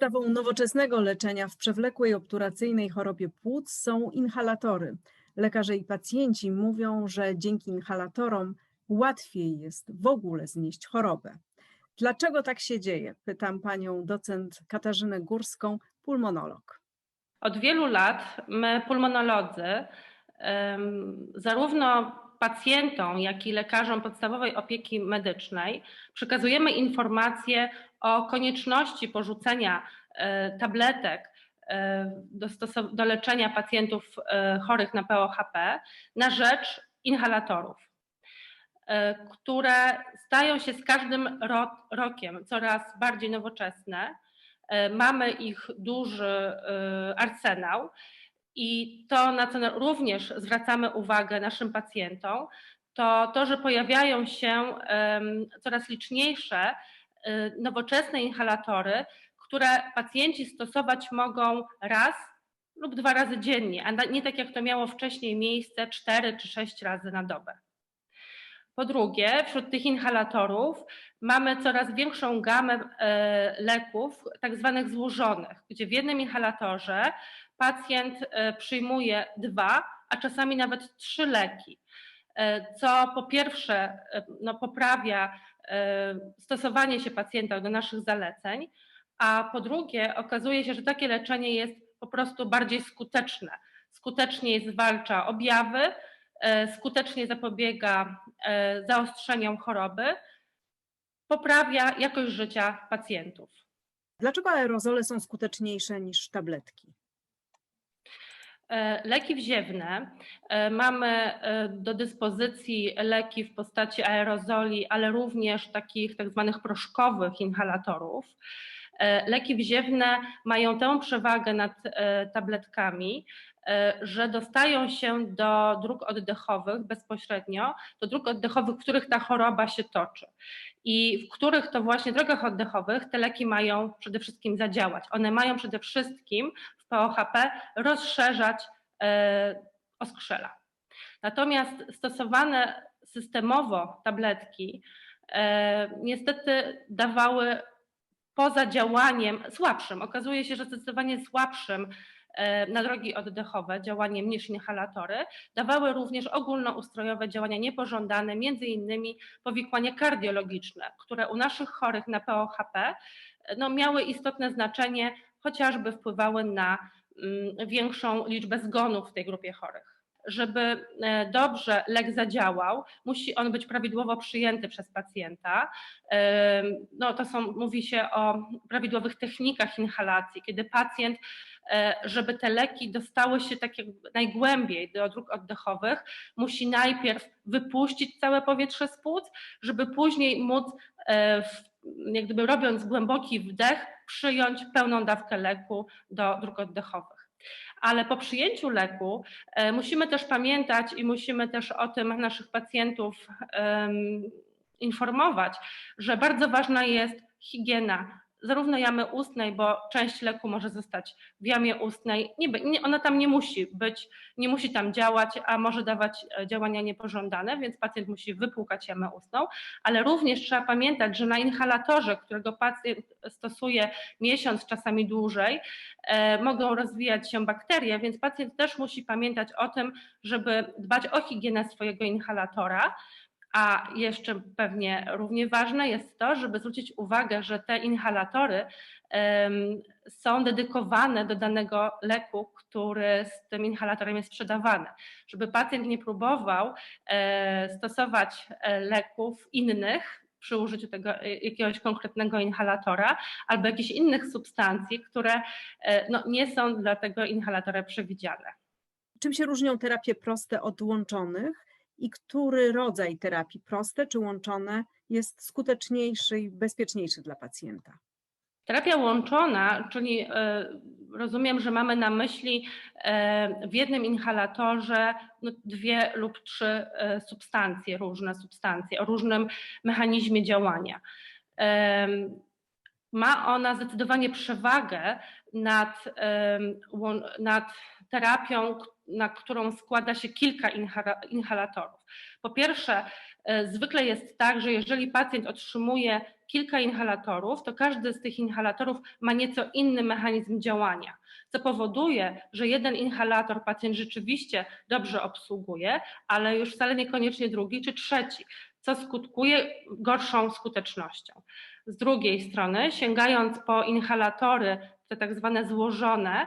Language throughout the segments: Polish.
Podstawą nowoczesnego leczenia w przewlekłej obturacyjnej chorobie płuc są inhalatory. Lekarze i pacjenci mówią, że dzięki inhalatorom łatwiej jest w ogóle znieść chorobę. Dlaczego tak się dzieje? Pytam panią docent Katarzynę Górską, pulmonolog. Od wielu lat my, pulmonolodzy, zarówno pacjentom, jak i lekarzom podstawowej opieki medycznej przekazujemy informacje o konieczności porzucenia e, tabletek e, do, do leczenia pacjentów e, chorych na POHP na rzecz inhalatorów, które stają się z każdym ro- rokiem coraz bardziej nowoczesne. Mamy ich duży arsenał. I to, na co również zwracamy uwagę naszym pacjentom, to to, że pojawiają się coraz liczniejsze nowoczesne inhalatory, które pacjenci stosować mogą raz lub dwa razy dziennie, a nie tak jak to miało wcześniej miejsce cztery czy sześć razy na dobę. Po drugie, wśród tych inhalatorów mamy coraz większą gamę e, leków, tak zwanych złożonych, gdzie w jednym inhalatorze pacjent e, przyjmuje dwa, a czasami nawet trzy leki, co po pierwsze no, poprawia stosowanie się pacjenta do naszych zaleceń, a po drugie okazuje się, że takie leczenie jest po prostu bardziej skuteczne. Skutecznie zwalcza objawy, e, skutecznie zapobiega e, zaostrzeniom choroby, poprawia jakość życia pacjentów. Dlaczego aerozole są skuteczniejsze niż tabletki? E, Leki wziewne. e, Mamy e, do dyspozycji leki w postaci aerozoli, ale również takich tak zwanych proszkowych inhalatorów. Leki wziewne mają tę przewagę nad tabletkami, że dostają się do dróg oddechowych bezpośrednio, do dróg oddechowych, w których ta choroba się toczy i w których to właśnie drogach oddechowych te leki mają przede wszystkim zadziałać. One mają przede wszystkim POHP rozszerzać e, oskrzela. Natomiast stosowane systemowo tabletki e, niestety dawały poza działaniem słabszym. Okazuje się, że zdecydowanie słabszym e, na drogi oddechowe działaniem niż inhalatory dawały również ogólnoustrojowe działania niepożądane, między innymi powikłania kardiologiczne, które u naszych chorych na POHP no, miały istotne znaczenie, chociażby wpływały na mm, większą liczbę zgonów w tej grupie chorych. Żeby e, dobrze lek zadziałał, musi on być prawidłowo przyjęty przez pacjenta. No, to są, mówi się o prawidłowych technikach inhalacji, kiedy pacjent, e, żeby te leki dostały się tak najgłębiej do dróg oddechowych, musi najpierw wypuścić całe powietrze z płuc, żeby później móc, e, w- jak gdyby robiąc głęboki wdech, przyjąć pełną dawkę leku do dróg oddechowych. Ale po przyjęciu leku e, musimy też pamiętać i musimy też o tym naszych pacjentów informować, że bardzo ważna jest higiena zarówno jamy ustnej, bo część leku może zostać w jamie ustnej. Nie, ona tam nie musi być, nie musi tam działać, a może dawać e, działania niepożądane, więc pacjent musi wypłukać jamę ustną, ale również trzeba pamiętać, że na inhalatorze, którego pacjent stosuje miesiąc, czasami dłużej, e, mogą rozwijać się bakterie, więc pacjent też musi pamiętać o tym, żeby dbać o higienę swojego inhalatora. A jeszcze pewnie równie ważne jest to, żeby zwrócić uwagę, że te inhalatory są dedykowane do danego leku, który z tym inhalatorem jest sprzedawany. Żeby pacjent nie próbował e, stosować e, leków innych przy użyciu tego e, jakiegoś konkretnego inhalatora albo jakichś innych substancji, które no, nie są dla tego inhalatora przewidziane. Czym się różnią terapie proste od łączonych i który rodzaj terapii proste czy łączone jest skuteczniejszy i bezpieczniejszy dla pacjenta? Terapia łączona, czyli e, rozumiem, że mamy na myśli e, w jednym inhalatorze no, dwie lub trzy e, substancje, różne substancje o różnym mechanizmie działania. Ma ona zdecydowanie przewagę nad, nad terapią, na którą składa się kilka inhala- inhalatorów. Po pierwsze, e, zwykle jest tak, że jeżeli pacjent otrzymuje kilka inhalatorów, to każdy z tych inhalatorów ma nieco inny mechanizm działania, co powoduje, że jeden inhalator pacjent rzeczywiście dobrze obsługuje, ale już wcale niekoniecznie drugi czy trzeci, co skutkuje gorszą skutecznością. Z drugiej strony, sięgając po inhalatory, te tak zwane złożone,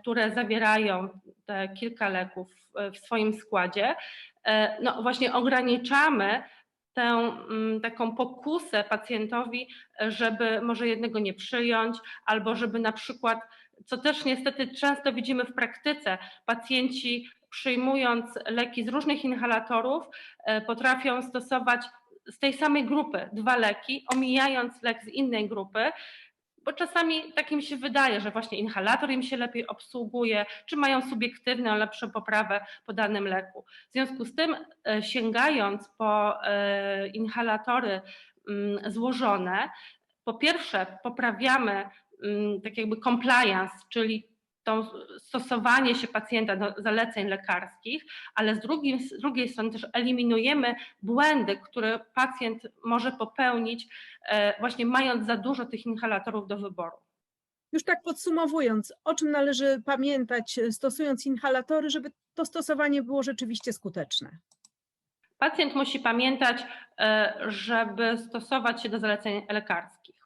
które zawierają te kilka leków e, w swoim składzie, e, no właśnie ograniczamy tę mm, taką pokusę pacjentowi, żeby może jednego nie przyjąć, albo żeby na przykład, co też niestety często widzimy w praktyce, pacjenci przyjmując leki z różnych inhalatorów, e, potrafią stosować z tej samej grupy dwa leki, omijając lek z innej grupy, bo czasami tak im się wydaje, że właśnie inhalator im się lepiej obsługuje, czy mają subiektywną, lepszą poprawę po danym leku. W związku z tym, e, sięgając po e, inhalatory mm, złożone, po pierwsze poprawiamy mm, tak jakby compliance, czyli to stosowanie się pacjenta do zaleceń lekarskich, ale z, drugim, z drugiej strony też eliminujemy błędy, które pacjent może popełnić, e, właśnie mając za dużo tych inhalatorów do wyboru. Już tak podsumowując, o czym należy pamiętać e, stosując inhalatory, żeby to stosowanie było rzeczywiście skuteczne? Pacjent musi pamiętać, e, żeby stosować się do zaleceń lekarskich.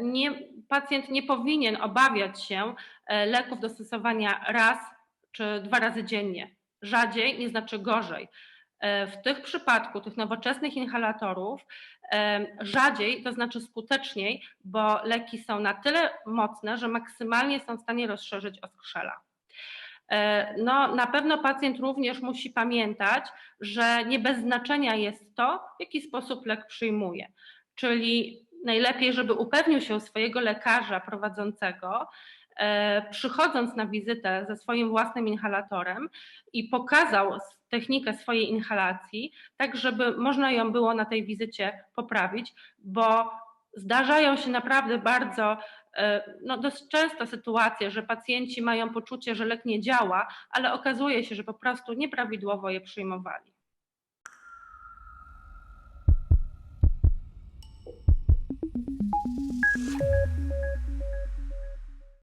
Nie, pacjent nie powinien obawiać się leków do stosowania raz czy dwa razy dziennie. Rzadziej nie znaczy gorzej. E, w tych przypadku tych nowoczesnych inhalatorów e, rzadziej to znaczy skuteczniej, bo leki są na tyle mocne, że maksymalnie są w stanie rozszerzyć oskrzela. No, na pewno pacjent również musi pamiętać, że nie bez znaczenia jest to, w jaki sposób lek przyjmuje. Czyli najlepiej, żeby upewnił się swojego lekarza prowadzącego, E, przychodząc na wizytę ze swoim własnym inhalatorem i pokazał technikę swojej inhalacji, tak żeby można ją było na tej wizycie poprawić, bo zdarzają się naprawdę bardzo e, no dość często sytuacje, że pacjenci mają poczucie, że lek nie działa, ale okazuje się, że po prostu nieprawidłowo je przyjmowali.